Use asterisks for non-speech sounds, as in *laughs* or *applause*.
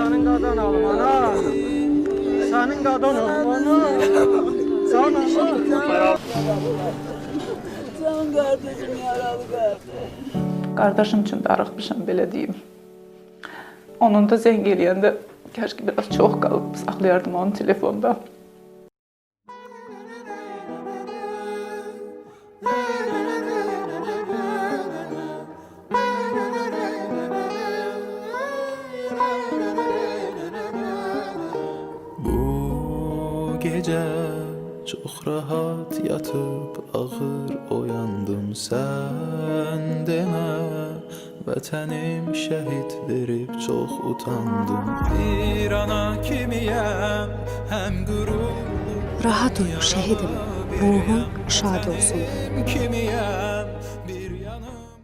senin kadın oğlum ana. Senin kadın oğlum ana. Sana ana. Canım kardeşim yaralı kardeşim. Qardaşım üçün darıxmışam belə deyim. Onun da zəng eləyəndə kəşke biraz çox qalıb saxlayardım onu telefonda. Bu *laughs* gece çok rahat yatıp ağır oyandım sen deme Vətənim şəhid verib çox utandım Bir ana kimiyəm həm qürur Rahat uyu şehidim. Ruhun şad olsun. kimiyəm